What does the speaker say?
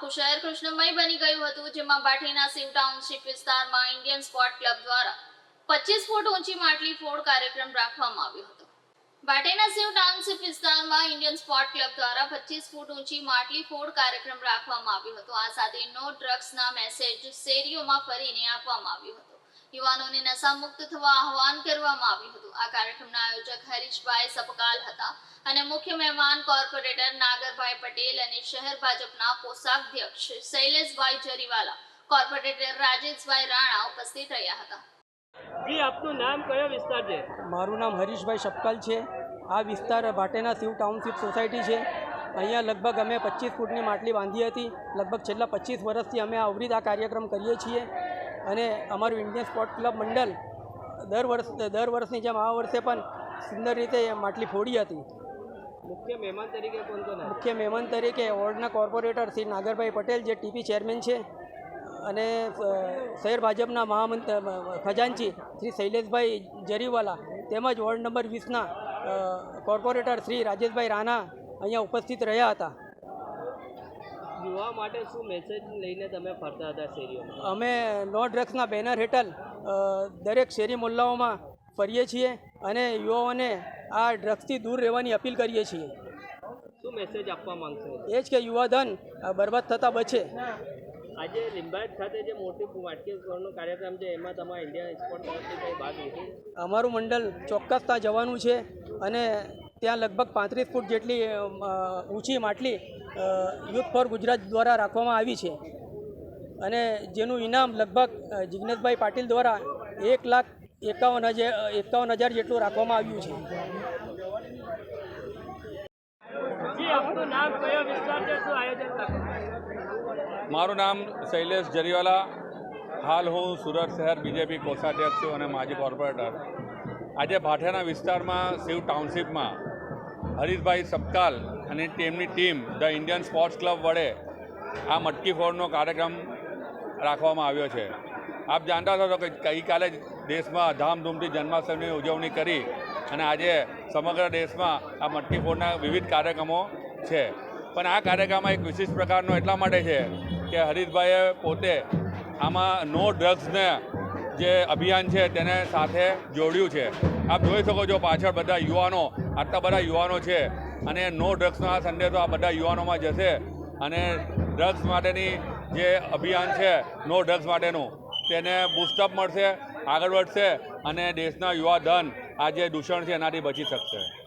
આખું શહેર કૃષ્ણમય બની ગયું હતું, જેમાં બાઠીના શિવ ટાઉનશીપ વિસ્તારમાં ઇન્ડિયન સ્પોર્ટ ક્લબ દ્વારા પચીસ ફૂટ ઊંચી માટલી ફોડ કાર્યક્રમ રાખવામાં આવ્યો હતો. બાટેના શિવ ટાઉનશીપ વિસ્તારમાં ઇન્ડિયન સ્પોર્ટ ક્લબ દ્વારા પચીસ ફૂટ ઊંચી માટલી ફોડ કાર્યક્રમ રાખવામાં આવ્યો હતો. આ સાથે નો ડ્રગ્સના મેસેજ શેરીઓમાં ફરીને આપવામાં આવ્યો હતો. યુવાનોને નશામુક્ત થવા આહવાન કરવામાં આવ્યું હતું. આ કાર્યક્રમના આયોજક હરીશભાઈ સપકાલ હતા અને મુખ્ય મહેમાન કોર્પોરેટર નાગરભાઈ પટેલ અને શહેર ભાજપના કોષાધ્યક્ષ શૈલેષભાઈ જરીવાલા કોર્પોરેટર રાજેશભાઈ રાણા ઉપસ્થિત રહ્યા હતા. જી આપનું નામ કયો વિસ્તાર છે? મારું નામ હરીશભાઈ સપકાલ છે. આ વિસ્તાર ભાટેના શિવ ટાઉનશીપ સોસાયટી છે. અહીંયા લગભગ અમે પચીસ ફૂટની માટલી બાંધી હતી. લગભગ છેલ્લા પચીસ વર્ષથી અમે અવરીત આ કાર્યક્રમ કરીએ છીએ. અને અમારું ઇન્ડિયન સ્પોર્ટ ક્લબ મંડળ દર વર્ષ દર વર્ષની જેમ આ વર્ષે પણ સુંદર રીતે માટલી ફોડી હતી. મુખ્ય મહેમાન તરીકે કોણ કોણ મુખ્ય મહેમાન તરીકે વોર્ડના કોર્પોરેટર શ્રી નાગરભાઈ પટેલ જે ટીપી ચેરમેન છે અને શહેર ભાજપના મહામંત ખજાનચી શ્રી શૈલેષભાઈ જરીવાલા તેમજ વોર્ડ નંબર વીસના કોર્પોરેટર શ્રી રાજેશભાઈ રાણા અહીંયા ઉપસ્થિત રહ્યા હતા. યુવા માટે શું મેસેજ લઈને તમે ફરતા હતા શેરીઓમાં? અમે નો ડ્રગ્સના બેનર હેઠળ દરેક શેરી મુલ્લાઓમાં ફરીએ છીએ અને યુવાઓને આ ડ્રગ્સથી દૂર રહેવાની અપીલ કરીએ છીએ. શું મેસેજ આપવા માંગશો? એ જ કે યુવાધન બરબાદ થતાં બચે. આજે લિંબાયત ખાતે જે મોટી વાટકી ફોડનો કાર્યક્રમ છે એમાં તમારા ઇન્ડિયન એક્સપોર્ટ તરફથી કંઈ ભાગ લીધો? અમારું મંડળ ચોક્કસ ત્યાં જવાનું છે અને ત્યાં લગભગ પાંત્રીસ ફૂટ જેટલી ઊંચી માટલી યુથ ફોર ગુજરાત દ્વારા રાખવામાં આવી છે. અને જેનું ઇનામ લગભગ જિગ્નેશભાઈ પાટીલ દ્વારા એક લાખ એકાવન હજાર એકાવન હજાર જેટલું રાખવામાં આવ્યું છે. મારું નામ શૈલેષ જરીવાલા. હાલ હું સુરત શહેર બીજેપી કોષાધ્યક્ષ છું અને માજી કોર્પોરેટર. આજે ભાઠાના વિસ્તારમાં શિવ ટાઉનશીપમાં હરીશભાઈ સપકાલ અને તેમની team the Indian sports club વડે આ મટકી ફોડનો કાર્યક્રમ રાખવામાં આવ્યો છે. આપ જાણતા છો કે ગઈકાલે જ દેશમાં ધામધૂમથી જન્માષ્ટમીની ઉજવણી કરી અને આજે સમગ્ર દેશમાં આ મટકી ફોડના વિવિધ કાર્યક્રમો છે. પણ આ કાર્યક્રમમાં એક વિશિષ્ટ પ્રકારનો એટલા માટે છે કે હરીશભાઈએ પોતે આમાં નો ડ્રગ્સને જે અભિયાન છે તેને સાથે જોડ્યું છે. આપ જોઈ શકો છો પાછળ બધા યુવાનો, આટલા બધા યુવાનો છે અને નો ડ્રગ્સનો આ સંદેશો આ બધા યુવાનોમાં જશે અને ડ્રગ્સ માટેની જે અભિયાન છે નો ડ્રગ્સ માટેનું, તેને બુસ્ટઅપ મળશે, આગળ વધશે અને દેશના યુવા ધન આ જે દૂષણ છે એનાથી બચી શકશે.